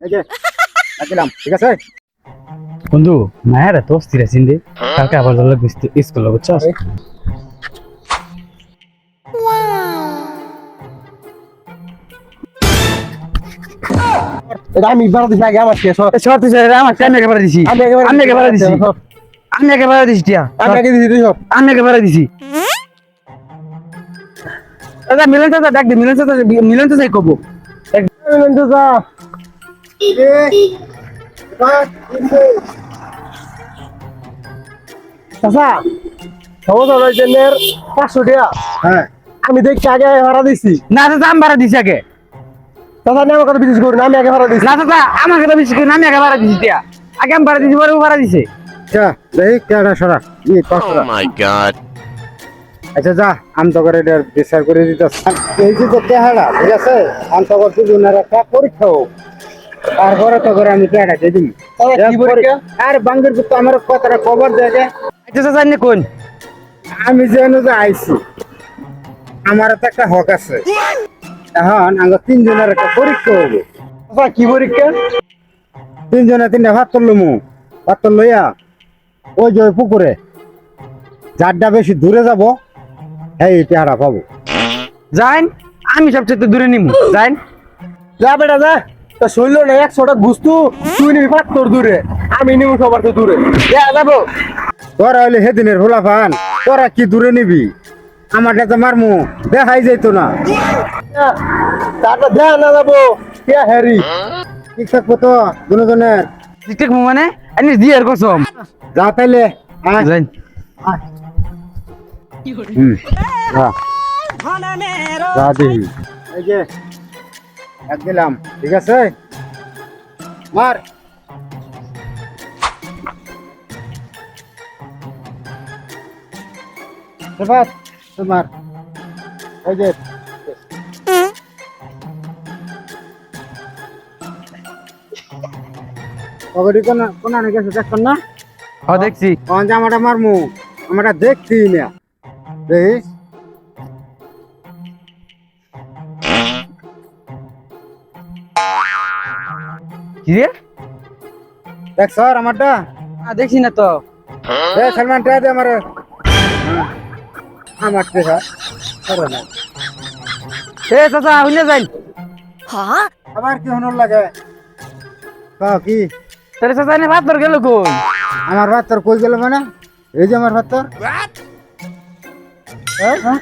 এই যে রাখলাম ঠিক আছে? বন্ধু মায়ের তো অস্থির আছেন রে। কালকে আবার দল স্কুল আমি দিছি আগে আমার শেষ শর্ত স্যার আমার আমি একেবারে দিছি? আমি একেবারে দিছি আমি একেবারে দিছি টিয়া। আমি আগে দিছি তুই আমি একেবারে দিছি। দাদা মিলন চাচা ডাক দে মিলন চাচা মিলন চাচা কব। তো যা চাচা সমস্যা হলো জেনের পাঁচশো টাকা। হ্যাঁ। আমি দেখছি আগে ভাড়া দিছি। না চাচা আমি ভাড়া দিছি আগে। চাচা আমি আমার কথা বিশেষ করুন আমি আগে ভাড়া দিছি। না চাচা আমার কথা বেশি করে না, আমি একেবারে দিছি টিয়া। আগে আমি ভাড়া দিছি পরে ও ভাড়া দিছে। যা দেখি কেডা সরা? ই পাঁচশো Oh my god. আচ্ছা যা আমি তো করে এটা বিচার করে দিতেছি। এই যে তো কেহাড়া ঠিক আছে? আমি তো করছি দুনার একটা পরীক্ষা হোক। তারপরে তো করে আমি কেহাড়া দিয়ে দিই তাহলে কি পরীক্ষা? আর বাঙ্গের তো আমার কথাটা খবর দেয় যে আচ্ছা চাচা নে কোন? আমি যেন যে আইছি আমার তো একটা হক আছে। এখন আমার তিনজনের একটা পরীক্ষা হবে। চাচা কি পরীক্ষা? তিনজনে তিনটা ভাত ভাত লইয়া ওই যে পুকুরে যারটা বেশি দূরে যাব এই পেহারা পাবো। যাইন আমি সবচেয়ে দূরে নিমু যাইন যা বেটা যা। তা শৈল না একশোটা ঘুষতু তুই নিবি পাত্তর দূরে। আমি নিবি সবার তো দূরে। যা যাব। তোরা হইলে সেদিনের হোলা ফান তোরা কি দূরে নিবি? আমারটা তো মারমু দেখাই যাইতো না। তারটা দেয়া না যাব। কে হ্যারি। ঠিক থাকব তো দুজনের। ঠিক মু মানে? আমি দিয়ার কসম। যা তাইলে। যাইন হুম। যা। দেখি এই যে এক দিলাম ঠিক আছে? মার। সেবাত তোমার এই যে। পকেটে কোন কোন আনে গেছে দেখছেন না? হ দেখছি। কোন জামাটা মারমু। আমারটা দেখছি না। দেখিস? কি রে? দেখ স্যার আমারটা। না দেখছি না তো। এ সালমান টা দে আমার। আমার টেহা করে না। এ চাচা হইলে যাইন আবার কি হনর লাগে? কাও কি? তাহলে চাচা এনে ভাত তোর গেল কোন আমার ভাত তোর কই গেল মানে? এই যে আমার ভাত তোর। হ্যাঁ?